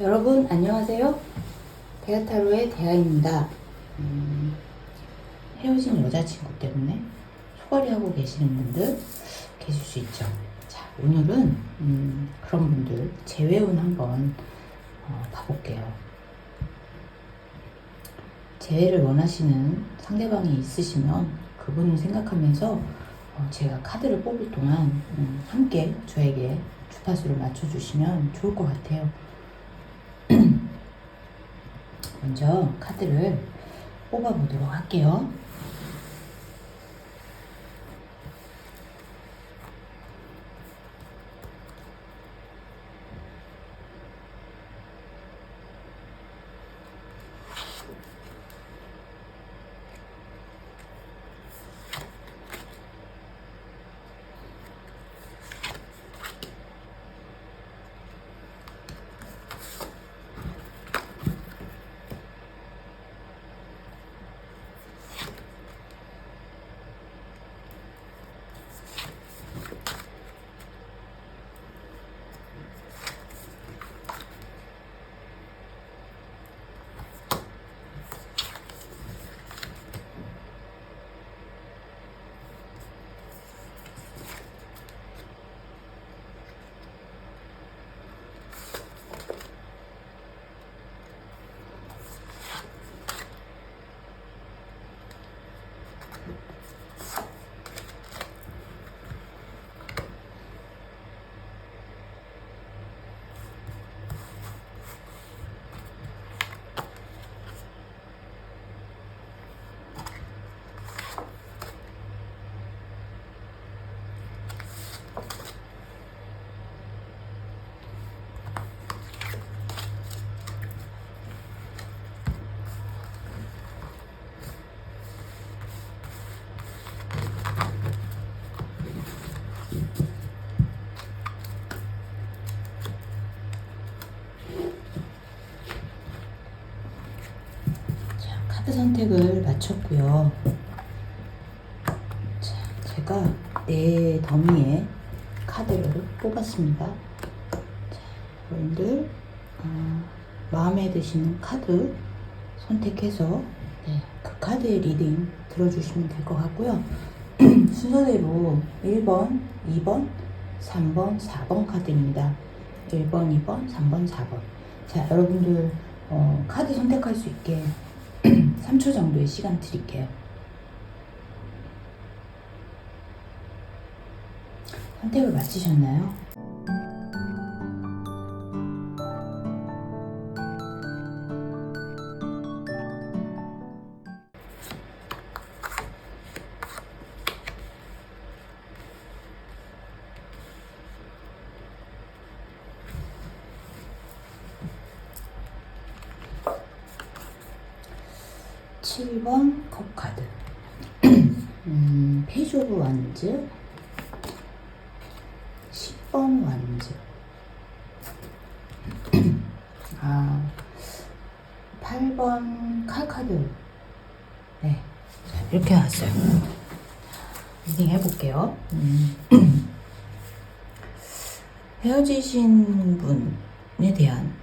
여러분 안녕하세요. 대하타로의 대하입니다. 음, 헤어진 여자친구 때문에 소갈이 하고 계시는 분들 계실 수 있죠. 자 오늘은 음, 그런 분들 재회운 한번 어, 봐볼게요. 재회를 원하시는 상대방이 있으시면 그분을 생각하면서 어, 제가 카드를 뽑을 동안 음, 함께 저에게 주파수를 맞춰주시면 좋을 것 같아요. 먼저 카드를 뽑아보도록 할게요. 자, 카드 선택을 마쳤고요. 자, 제가 내 더미에 카드를 뽑았습니다. 자, 여러분들 어, 마음에 드시는 카드 선택해서 네, 그 카드의 리딩 들어주시면 될 것 같고요. 순서대로 1번, 2번, 3번, 4번 카드입니다. 1번, 2번, 3번, 4번. 자, 여러분들 어, 카드 선택할 수 있게 3초 정도의 시간 드릴게요. 선택을 마치셨나요? 칠번 컵카드. 음, 페이지 오브 완즈 10번 완즈 아 8번 칼카드. 네. 자, 이렇게 나왔어요. 리딩 해볼게요. 음. 헤어지신 분에 대한 어,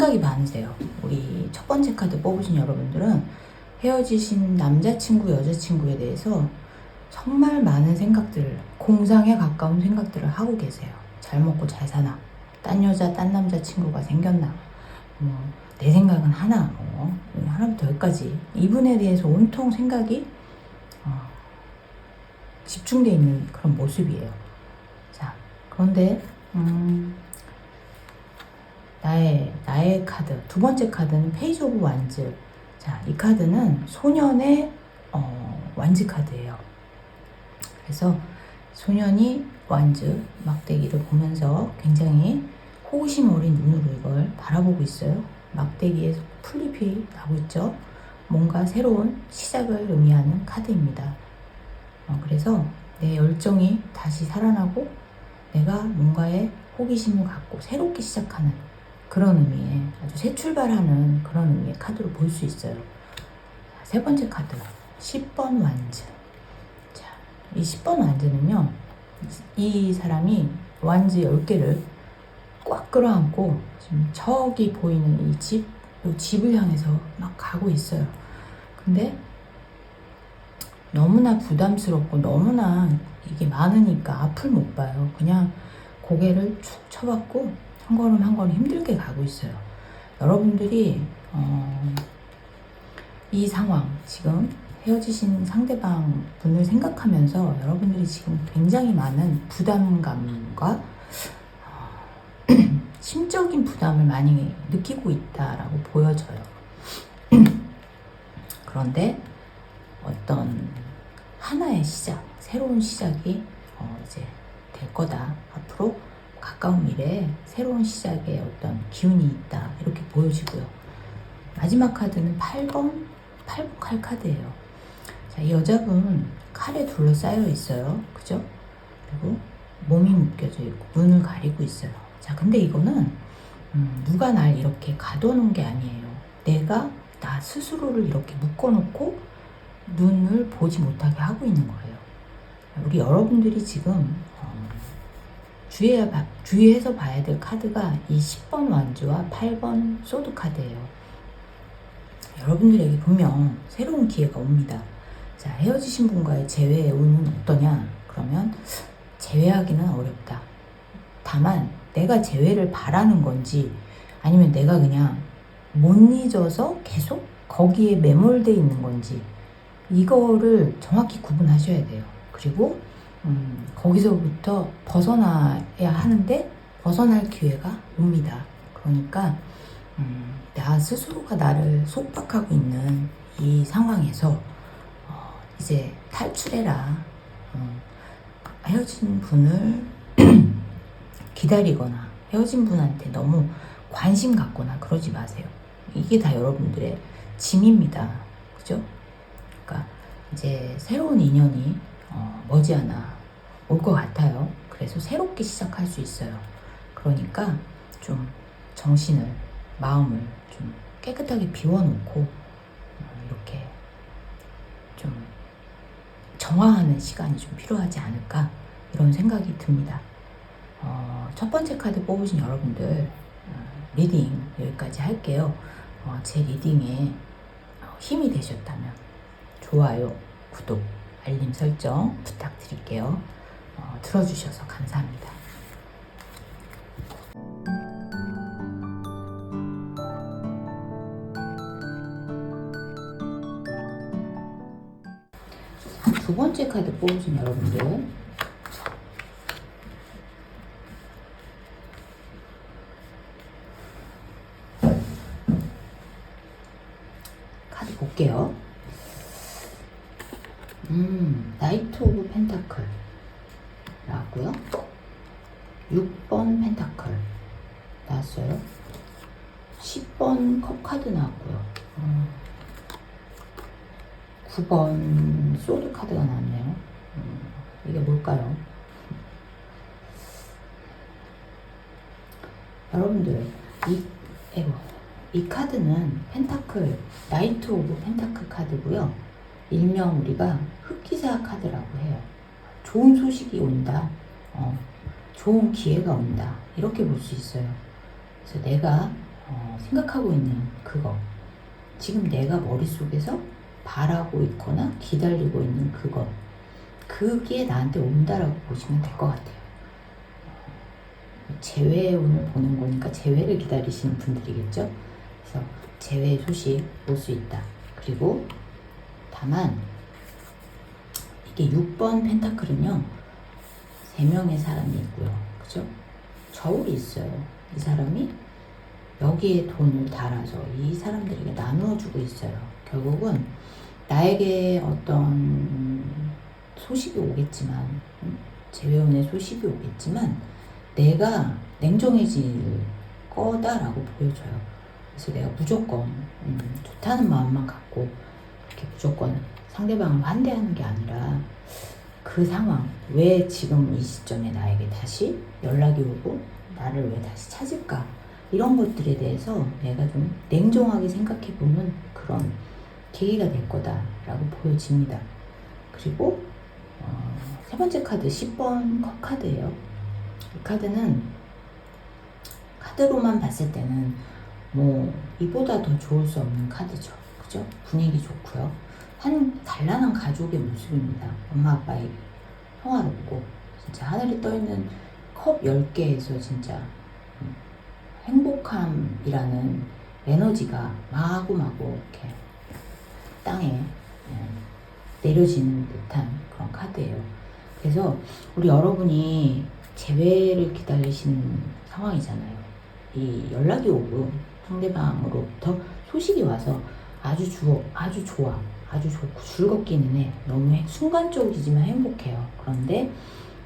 생각이 많으세요. 우리 첫 번째 카드 뽑으신 여러분들은 헤어지신 남자친구, 여자친구에 대해서 정말 많은 생각들을, 공상에 가까운 생각들을 하고 계세요. 잘 먹고 잘 사나? 딴 여자, 딴 남자친구가 생겼나? 뭐, 내 생각은 하나, 어, 하나부터 열까지. 이분에 대해서 온통 생각이 어, 집중되어 있는 그런 모습이에요. 자, 그런데, 음, 나의 나의 카드 두 번째 카드는 페이지 오브 완즈 자 이 카드는 소년의 어, 완즈 카드예요. 그래서 소년이 완즈 막대기를 보면서 굉장히 호기심 어린 눈으로 이걸 바라보고 있어요. 막대기에 풀잎이 나고 있죠. 뭔가 새로운 시작을 의미하는 카드입니다. 어, 그래서 내 열정이 다시 살아나고 내가 뭔가에 호기심을 갖고 새롭게 시작하는 그런 의미의 아주 새 출발하는 그런 의미의 카드로 볼 수 있어요. 자, 세 번째 카드 10번 완즈. 자, 이 10번 완즈는요. 이 사람이 완즈 10개를 꽉 끌어안고 지금 저기 보이는 이 집, 이 집을 향해서 막 가고 있어요. 근데 너무나 부담스럽고 너무나 이게 많으니까 앞을 못 봐요. 그냥 고개를 축 쳐박고 한 걸음 한 걸음 힘들게 가고 있어요. 여러분들이 어, 이 상황 지금 헤어지신 상대방 분을 생각하면서 여러분들이 지금 굉장히 많은 부담감과 어, 심적인 부담을 많이 느끼고 있다라고 보여져요. 그런데 어떤 하나의 시작, 새로운 시작이 어, 이제 될 거다. 앞으로 가까운 미래에 새로운 시작의 어떤 기운이 있다. 이렇게 보여지고요. 마지막 카드는 8번, 8번 칼 카드예요. 자, 이 여자분 칼에 둘러싸여 있어요. 그죠? 그리고 몸이 묶여져 있고 눈을 가리고 있어요. 자, 근데 이거는 음, 누가 날 이렇게 가둬놓은 게 아니에요. 내가 나 스스로를 이렇게 묶어놓고 눈을 보지 못하게 하고 있는 거예요. 우리 여러분들이 지금 어, 주의해야, 봐- 주의해서 봐야 될 카드가 이 10번 완주와 8번 소드 카드예요. 여러분들에게 분명 새로운 기회가 옵니다. 자, 헤어지신 분과의 재회의 운은 어떠냐? 그러면 재회하기는 어렵다. 다만 내가 재회를 바라는 건지 아니면 내가 그냥 못 잊어서 계속 거기에 매몰돼 있는 건지 이거를 정확히 구분하셔야 돼요. 그리고 음, 거기서부터 벗어나야 하는데 벗어날 기회가 옵니다. 그러니까 음, 나 스스로가 나를 속박하고 있는 이 상황에서 어, 이제 탈출해라. 어, 헤어진 분을 기다리거나 헤어진 분한테 너무 관심 갖거나 그러지 마세요. 이게 다 여러분들의 짐입니다. 그죠? 그러니까 이제 새로운 인연이 어, 머지않아 올 것 같아요. 그래서 새롭게 시작할 수 있어요. 그러니까 좀 정신을, 마음을 좀 깨끗하게 비워놓고 어, 이렇게 좀 정화하는 시간이 좀 필요하지 않을까 이런 생각이 듭니다. 어, 첫 번째 카드 뽑으신 여러분들 어, 리딩 여기까지 할게요. 어, 제 리딩에 어, 힘이 되셨다면 좋아요, 구독, 알림 설정 부탁드릴게요. 어, 들어주셔서 감사합니다. 두 번째 카드 뽑으신 여러분들 카드 볼게요. 음, 나이트 오브 펜타클 나왔고요. 6번 펜타클 나왔어요. 10번 컵 카드 나왔고요. 음, 9번 소드 카드가 나왔네요. 음, 이게 뭘까요? 여러분들 이 에고 이 카드는 펜타클 나이트 오브 펜타클 카드고요. 일명 우리가 흑기사 카드라고 해요. 좋은 소식이 온다. 어, 좋은 기회가 온다. 이렇게 볼 수 있어요. 그래서 내가 어, 생각하고 있는 그거 지금 내가 머릿속에서 바라고 있거나 기다리고 있는 그것 그게 나한테 온다라고 보시면 될 것 같아요. 재회의 운을 보는 거니까 재회를 기다리시는 분들이겠죠. 그래서 재회 소식 올 수 있다. 그리고 다만 이게 6번 펜타클은요. 세 명의 사람이 있고요. 그죠? 저울이 있어요. 이 사람이 여기에 돈을 달아서 이 사람들에게 나누어 주고 있어요. 결국은 나에게 어떤 소식이 오겠지만 음, 재회원의 소식이 오겠지만 내가 냉정해질 거다라고 보여줘요. 그래서 내가 무조건 음, 좋다는 마음만 갖고 이렇게 무조건 상대방을 환대하는 게 아니라 그 상황 왜 지금 이 시점에 나에게 다시 연락이 오고 나를 왜 다시 찾을까 이런 것들에 대해서 내가 좀 냉정하게 생각해 보는 그런 계기가 될 거다라고 보여집니다. 그리고 어, 세 번째 카드 10번 컵 카드예요. 이 카드는 카드로만 봤을 때는 뭐 이보다 더 좋을 수 없는 카드죠. 그죠? 분위기 좋고요. 한 단란한 가족의 모습입니다. 엄마 아빠의 평화롭고 진짜 하늘에 떠 있는 컵 10개에서 진짜 음, 행복함이라는 에너지가 마구마구 이렇게 땅에 예, 내려지는 듯한 그런 카드예요. 그래서 우리 여러분이 재회를 기다리시는 상황이잖아요. 이 연락이 오고 상대방으로부터 소식이 와서 아주 주어, 아주 좋아, 아주 좋고 즐겁기는 해. 너무 해- 순간적이지만 행복해요. 그런데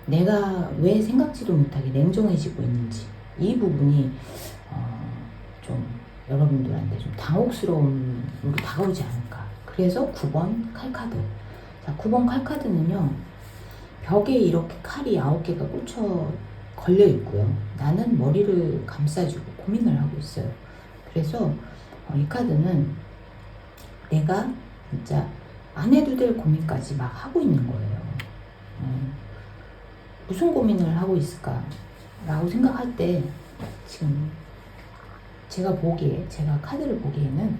내가 왜 생각지도 못하게 냉정해지고 있는지 이 부분이 어, 좀 여러분들한테 좀 당혹스러움으로 다가오지 않을까. 그래서 9번 칼카드. 자, 9번 칼카드는요. 벽에 이렇게 칼이 9개가 꽂혀 걸려 있고요. 나는 머리를 감싸주고 고민을 하고 있어요. 그래서 어, 이 카드는 내가 진짜 안 해도 될 고민까지 막 하고 있는 거예요. 음, 무슨 고민을 하고 있을까? 라고 생각할 때 지금 제가 보기에, 제가 카드를 보기에는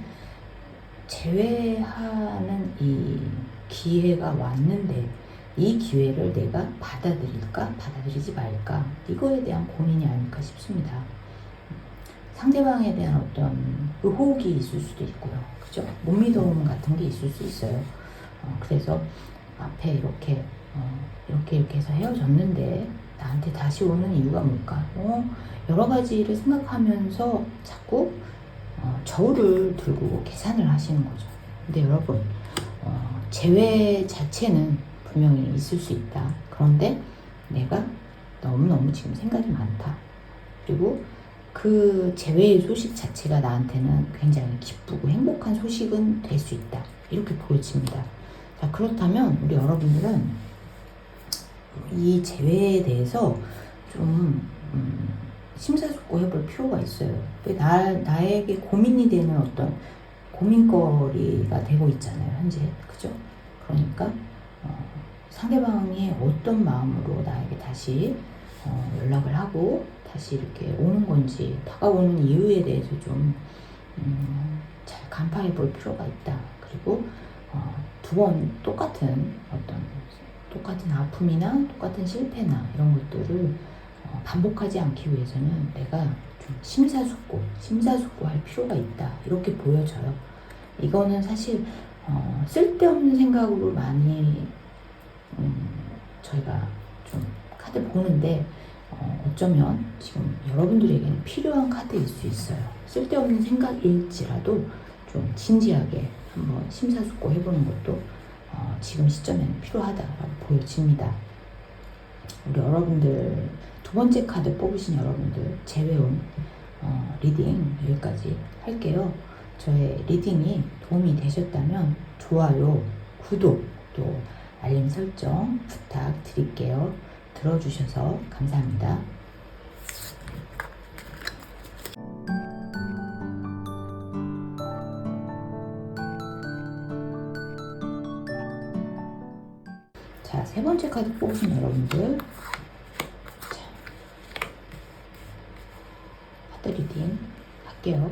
제외하는 이 기회가 왔는데 이 기회를 내가 받아들일까 받아들이지 말까 이거에 대한 고민이 아닐까 싶습니다. 상대방에 대한 어떤 의혹이 있을 수도 있고요. 그죠? 못 믿음 같은 게 있을 수 있어요. 어, 그래서 앞에 이렇게 어, 이렇게 이렇게 해서 헤어졌는데 나한테 다시 오는 이유가 뭘까? 어, 여러 가지를 생각하면서 자꾸 어, 저울을 들고 계산을 하시는 거죠. 근데 여러분 어, 재회 자체는 분명히 있을 수 있다. 그런데 내가 너무너무 지금 생각이 많다. 그리고 그 재회의 소식 자체가 나한테는 굉장히 기쁘고 행복한 소식은 될 수 있다. 이렇게 보여집니다. 자, 그렇다면 우리 여러분들은 이 재회에 대해서 좀 음, 심사숙고 해볼 필요가 있어요. 왜 나, 나에게 고민이 되는 어떤 고민거리가 되고 있잖아요, 현재. 그죠? 그러니까, 어, 상대방이 어떤 마음으로 나에게 다시 어, 연락을 하고 다시 이렇게 오는 건지 다가오는 이유에 대해서 좀, 음, 잘 간파해 볼 필요가 있다. 그리고, 어, 두번 똑같은 어떤 똑같은 아픔이나 똑같은 실패나 이런 것들을 어, 반복하지 않기 위해서는 내가 좀 심사숙고, 심사숙고할 필요가 있다. 이렇게 보여져요. 이거는 사실 어, 쓸데없는 생각으로 많이 음, 저희가 좀 카드 보는데 어, 어쩌면 지금 여러분들에게는 필요한 카드일 수 있어요. 쓸데없는 생각일지라도 좀 진지하게 한번 심사숙고 해보는 것도 어, 지금 시점에는 필요하다라고 보여집니다. 우리 여러분들 두 번째 카드 뽑으신 여러분들 제외온 어, 리딩 여기까지 할게요. 저의 리딩이 도움이 되셨다면 좋아요, 구독, 또 알림 설정 부탁드릴게요. 들어주셔서 감사합니다. 번째 카드 뽑으신 여러분들. 자, 카드 리딩 할게요.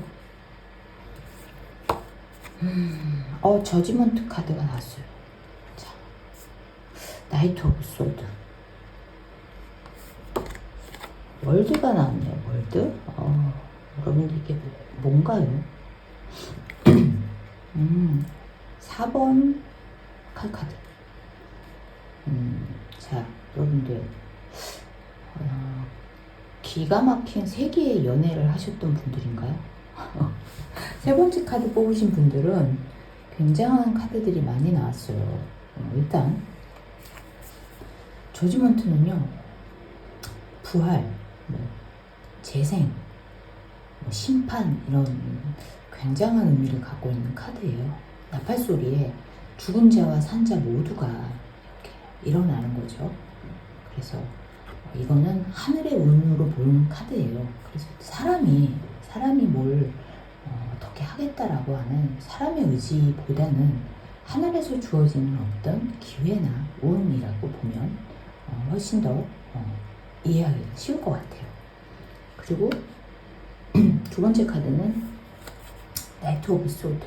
음, 어, 저지먼트 카드가 나왔어요. 자, 나이트 오브 소드. 월드가 나왔네요, 월드. 어, 여러분들 이게 뭐- 뭔가요? 음, 4번 칼카드. 여러분들, 어, 기가 막힌 세계의 연애를 하셨던 분들인가요? 세 번째 카드 뽑으신 분들은 굉장한 카드들이 많이 나왔어요. 어, 일단, 조지먼트는요, 부활, 뭐, 재생, 뭐 심판, 이런 굉장한 의미를 갖고 있는 카드예요. 나팔 소리에 죽은 자와 산자 모두가 이렇게 일어나는 거죠. 그래서 이거는 하늘의 운으로 보는 카드예요. 그래서 사람이 사람이 뭘 어, 어떻게 하겠다라고 하는 사람의 의지보다는 하늘에서 주어지는 어떤 기회나 운이라고 보면 어, 훨씬 더 어, 이해하기가 쉬울 것 같아요. 그리고 두 번째 카드는 나이트 오브 소드.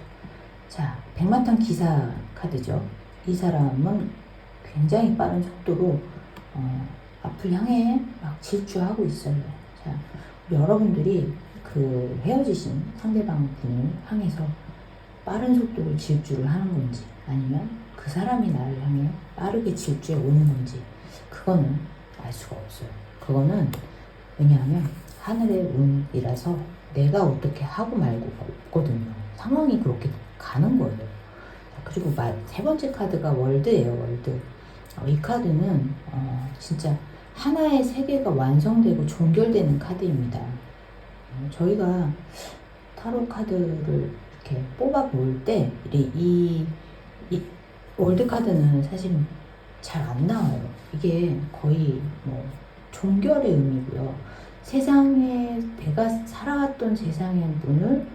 자, 백마탄 기사 카드죠. 이 사람은 굉장히 빠른 속도로 어, 앞을 향해 막 질주하고 있어요. 자, 여러분들이 그 헤어지신 상대방 분을 향해서 빠른 속도로 질주를 하는 건지 아니면 그 사람이 나를 향해 빠르게 질주해 오는 건지 그거는 알 수가 없어요. 그거는 왜냐하면 하늘의 운이라서 내가 어떻게 하고 말고 없거든요. 상황이 그렇게 가는 거예요. 자, 그리고 마- 세 번째 카드가 월드예요, 월드. 어, 이 카드는 어, 진짜 하나의 세계가 완성되고 종결되는 카드입니다. 어, 저희가 타로 카드를 이렇게 뽑아 볼때 이, 이 월드 카드는 사실 잘 안 나와요. 이게 거의 뭐 종결의 의미고요. 세상에 내가 살아왔던 세상의 문을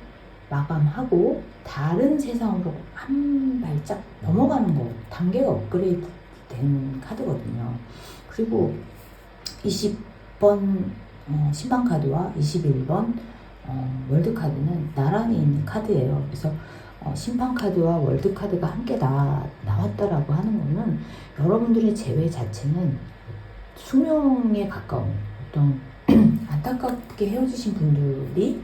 마감하고 다른 세상으로 한 발짝 넘어가는 거 단계가 업그레이드 된 카드거든요. 그리고 20번 어, 신방 카드와 21번 어, 월드 카드는 나란히 있는 카드예요. 그래서 어, 심판 카드와 월드 카드가 함께 나, 나왔다라고 하는 거는 여러분들의 재회 자체는 수명에 가까운 어떤 안타깝게 헤어지신 분들이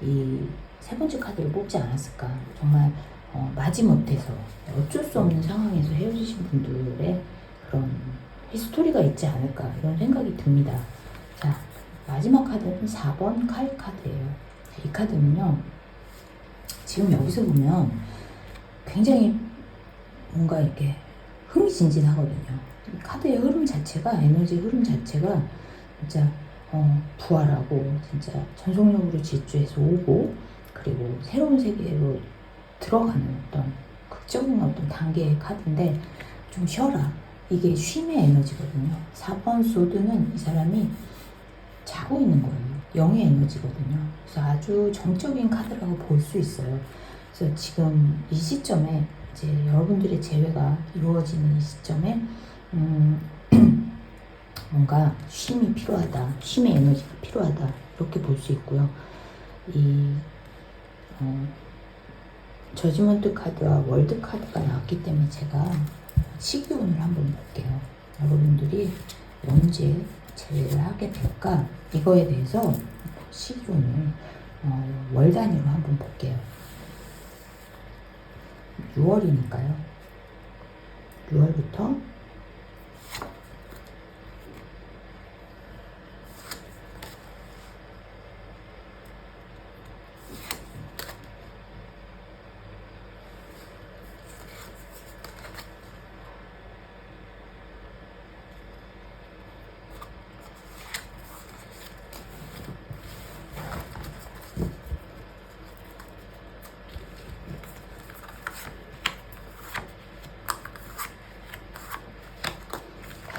이 세 번째 카드를 뽑지 않았을까. 정말 어, 마지못해서 어쩔 수 없는 상황에서 헤어지신 분들의 그런 히스토리가 있지 않을까 이런 생각이 듭니다. 자, 마지막 카드는 4번 칼 카드예요. 이 카드는요. 지금 여기서 보면 굉장히 뭔가 이렇게 흥미진진하거든요. 이 카드의 흐름 자체가 에너지 흐름 자체가 진짜 어, 부활하고 진짜 전속력으로 질주해서 오고 그리고 새로운 세계로 들어가는 어떤 극적인 어떤 단계의 카드인데 좀 쉬어라. 이게 쉼의 에너지거든요. 4번 소드는 이 사람이 자고 있는 거예요. 영의 에너지거든요. 그래서 아주 정적인 카드라고 볼 수 있어요. 그래서 지금 이 시점에 이제 여러분들의 재회가 이루어지는 이 시점에 음, 뭔가 쉼이 필요하다, 쉼의 에너지가 필요하다 이렇게 볼 수 있고요. 이 어, 저지먼트 카드와 월드 카드가 나왔기 때문에 제가 시기운을 한번 볼게요. 여러분들이 언제 제외를 하게 될까 이거에 대해서 시기운을 어, 월 단위로 한번 볼게요. 6월이니까요. 6월부터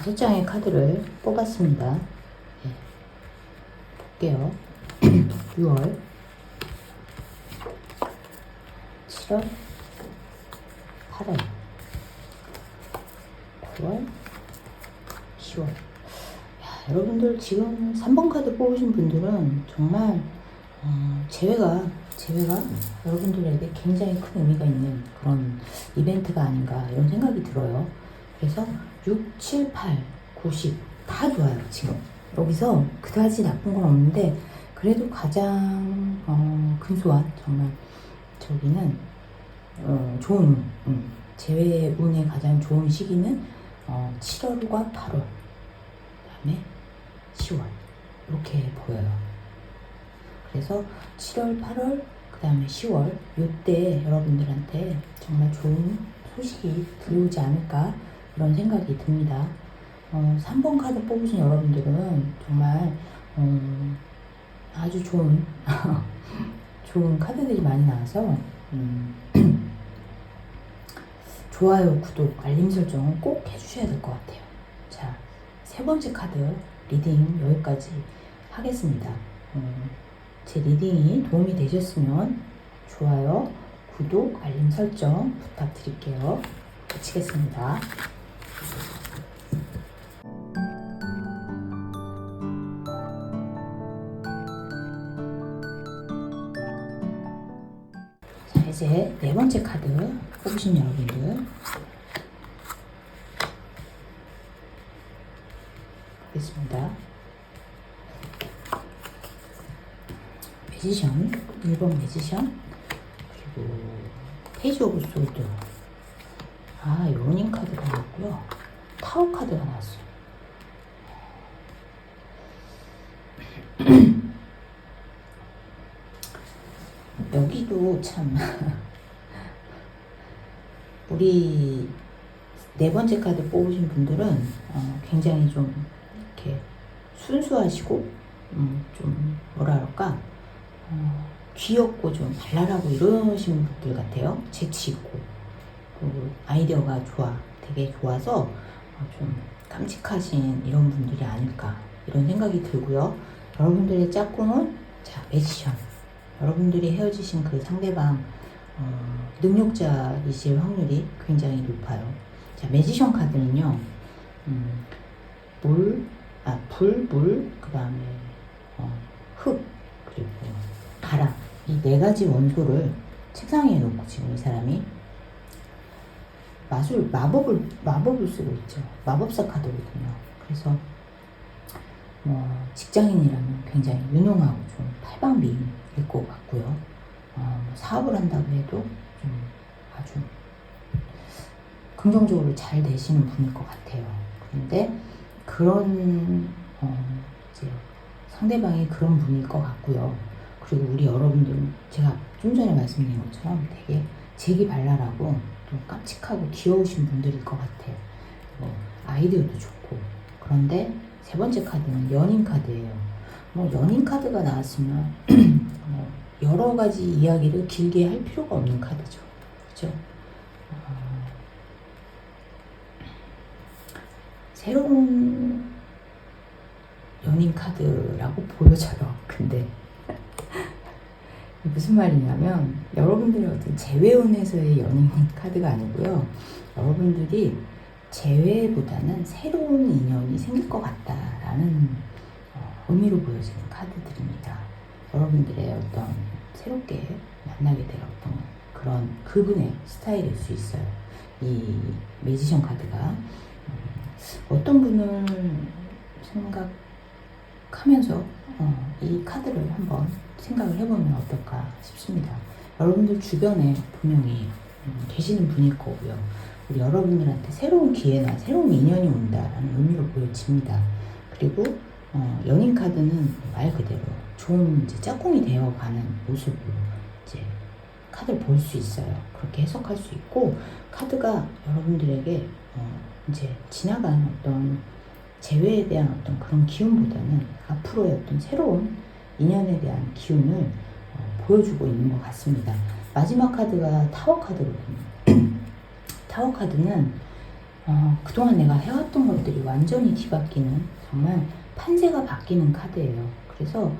다섯 장의 카드를 뽑았습니다. 예. 볼게요. 6월, 7월, 8월, 9월, 10월. 야, 여러분들 지금 3번 카드 뽑으신 분들은 정말 어, 재회가 재회가 여러분들에게 굉장히 큰 의미가 있는 그런 이벤트가 아닌가 이런 생각이 들어요. 그래서 6, 7, 8, 9, 10다 좋아요 지금 여기서 그다지 나쁜 건 없는데 그래도 가장 어, 근소한 정말 저기는 어, 좋은 음, 재회운의 가장 좋은 시기는 어, 7월과 8월 그다음에 10월 이렇게 보여요. 그래서 7월, 8월, 그 다음에 10월 이때 여러분들한테 정말 좋은 소식이 들려오지 않을까 이런 생각이 듭니다. 어, 3번 카드 뽑으신 여러분들은 정말 음, 아주 좋은 좋은 카드들이 많이 나와서 음, 좋아요, 구독, 알림 설정은 꼭 해주셔야 될 것 같아요. 자, 세 번째 카드 리딩 여기까지 하겠습니다. 음, 제 리딩이 도움이 되셨으면 좋아요, 구독, 알림 설정 부탁드릴게요. 마치겠습니다. 자, 이제 네 번째 카드 뽑으신 여러분들. 보겠습니다. 매지션, 1번 매지션, 그리고 페이지 오브 소드. 아, 요닝 카드가 나왔고요. 타워 카드가 나왔어요. 여기도 참 우리 네 번째 카드 뽑으신 분들은 어, 굉장히 좀 이렇게 순수하시고 음, 좀 뭐라 그럴까 어, 귀엽고 좀 발랄하고 이러신 분들 같아요. 재치 있고 그리고 아이디어가 좋아, 되게 좋아서 어, 좀 깜찍하신 이런 분들이 아닐까 이런 생각이 들고요. 여러분들의 짝꿍은 자 매지션. 여러분들이 헤어지신 그 상대방 어, 능력자이실 확률이 굉장히 높아요. 자 매지션 카드는요. 음, 물, 아, 불, 물, 그 다음에 어, 흙, 그리고 바람 이 네 가지 원소를 책상에 놓고 지금 이 사람이 마술 마법을 마법을 쓰고 있죠. 마법사 카드거든요. 그래서 뭐 직장인이라면 굉장히 유능하고 좀 팔방미인일 것 같고요. 어, 뭐 사업을 한다고 해도 좀 아주 긍정적으로 잘 되시는 분일 것 같아요. 그런데 그런 어, 이제 상대방이 그런 분일 것 같고요. 그리고 우리 여러분들 제가 좀 전에 말씀드린 것처럼 되게 재기발랄하고 좀 깜찍하고 귀여우신 분들일 것 같아요. 뭐 아이디어도 좋고 그런데 세 번째 카드는 연인 카드예요. 뭐 연인 카드가 나왔으면 뭐 여러 가지 이야기를 길게 할 필요가 없는 카드죠. 그렇죠? 어, 새로운 연인 카드라고 보여져요. 근데 무슨 말이냐면 여러분들의 어떤 재회운에서의 연인 카드가 아니고요. 여러분들이 재회보다는 새로운 인연이 생길 것 같다라는 어, 의미로 보여지는 카드들입니다. 여러분들의 어떤 새롭게 만나게 될 어떤 그런 그분의 스타일일 수 있어요. 이 매지션 카드가 음, 어떤 분을 생각하면서 어, 이 카드를 한번 생각을 해보면 어떨까 싶습니다. 여러분들 주변에 분명히 음, 계시는 분일 거고요. 우리 여러분들한테 새로운 기회나 새로운 인연이 온다라는 의미로 보여집니다. 그리고 어, 연인 카드는 말 그대로 좋은 이제 짝꿍이 되어가는 모습으로 이제 카드를 볼 수 있어요. 그렇게 해석할 수 있고 카드가 여러분들에게 어, 이제 지나간 어떤 재회에 대한 어떤 그런 기운보다는 앞으로의 어떤 새로운 인연에 대한 기운을 어, 보여주고 있는 것 같습니다. 마지막 카드가 타워 카드거든요. 타워 카드는 어, 그동안 내가 해왔던 것들이 완전히 뒤바뀌는 정말 판세가 바뀌는 카드예요. 그래서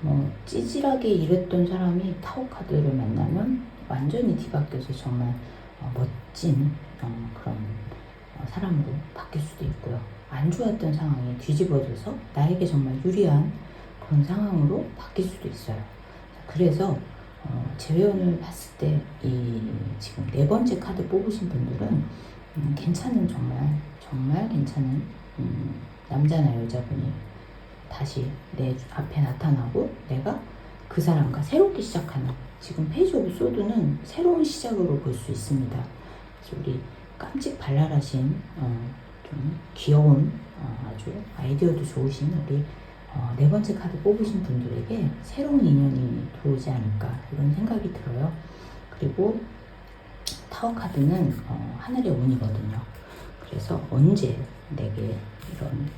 뭐 찌질하게 일했던 사람이 타워 카드를 만나면 완전히 뒤바뀌어서 정말 어, 멋진 어, 그런 어, 사람으로 바뀔 수도 있고요. 안 좋았던 상황이 뒤집어져서 나에게 정말 유리한 그런 상황으로 바뀔 수도 있어요. 그래서 어, 재회원을 봤을 때 이 지금 네 번째 카드 뽑으신 분들은 음, 괜찮은 정말 정말 괜찮은 음, 남자나 여자분이 다시 내 앞에 나타나고 내가 그 사람과 새롭게 시작하는 지금 페이지 오브 소드는 새로운 시작으로 볼 수 있습니다. 그래서 우리 깜찍 발랄하신 어, 좀 귀여운 어, 아주 아이디어도 좋으신 우리 어, 네 번째 카드 뽑으신 분들에게 새로운 인연이 들어오지 않을까 이런 생각이 들어요. 그리고 타워 카드는 어, 하늘의 운이거든요. 그래서 언제 내게 이런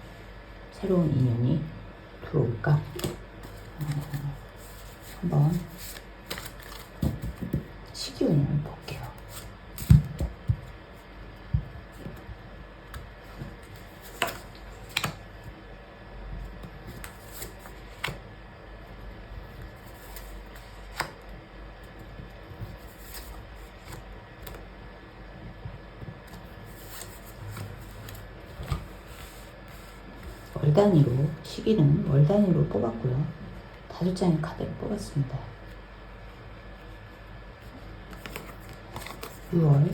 새로운 인연이 들어올까? 어, 한번 시기운을 볼게요. 월 단위로, 시기는 월 단위로 뽑았고요. 다섯 장의 카드를 뽑았습니다. 6월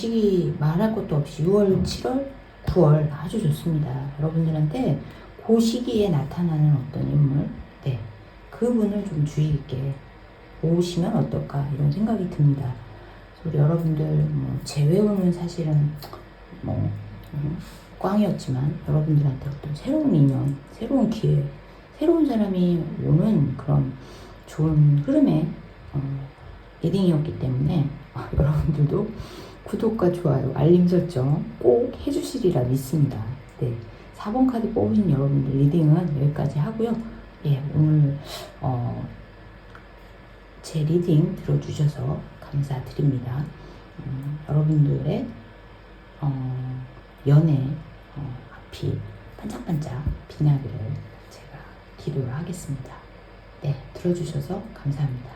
시기 말할 것도 없이 6월 7월 9월 아주 좋습니다 여러분들한테 그 시기에 나타나는 어떤 인물 네 그분을 좀 주의 있게 모으시면 어떨까 이런 생각이 듭니다. 여러분들 뭐 재회원은 사실은 뭐 음, 꽝이었지만 여러분들한테 어떤 새로운 인연, 새로운 기회, 새로운 사람이 오는 그런 좋은 흐름의 어, 리딩이었기 때문에 아, 여러분들도 구독과 좋아요, 알림 설정 꼭 해주시리라 믿습니다. 네. 4번 카드 뽑으신 여러분들 리딩은 여기까지 하고요. 예, 오늘, 어, 제 리딩 들어주셔서 감사드립니다. 음, 여러분들의, 어, 연애, 어, 앞이 반짝반짝 빛나기를 제가 기도를 하겠습니다. 네, 들어주셔서 감사합니다.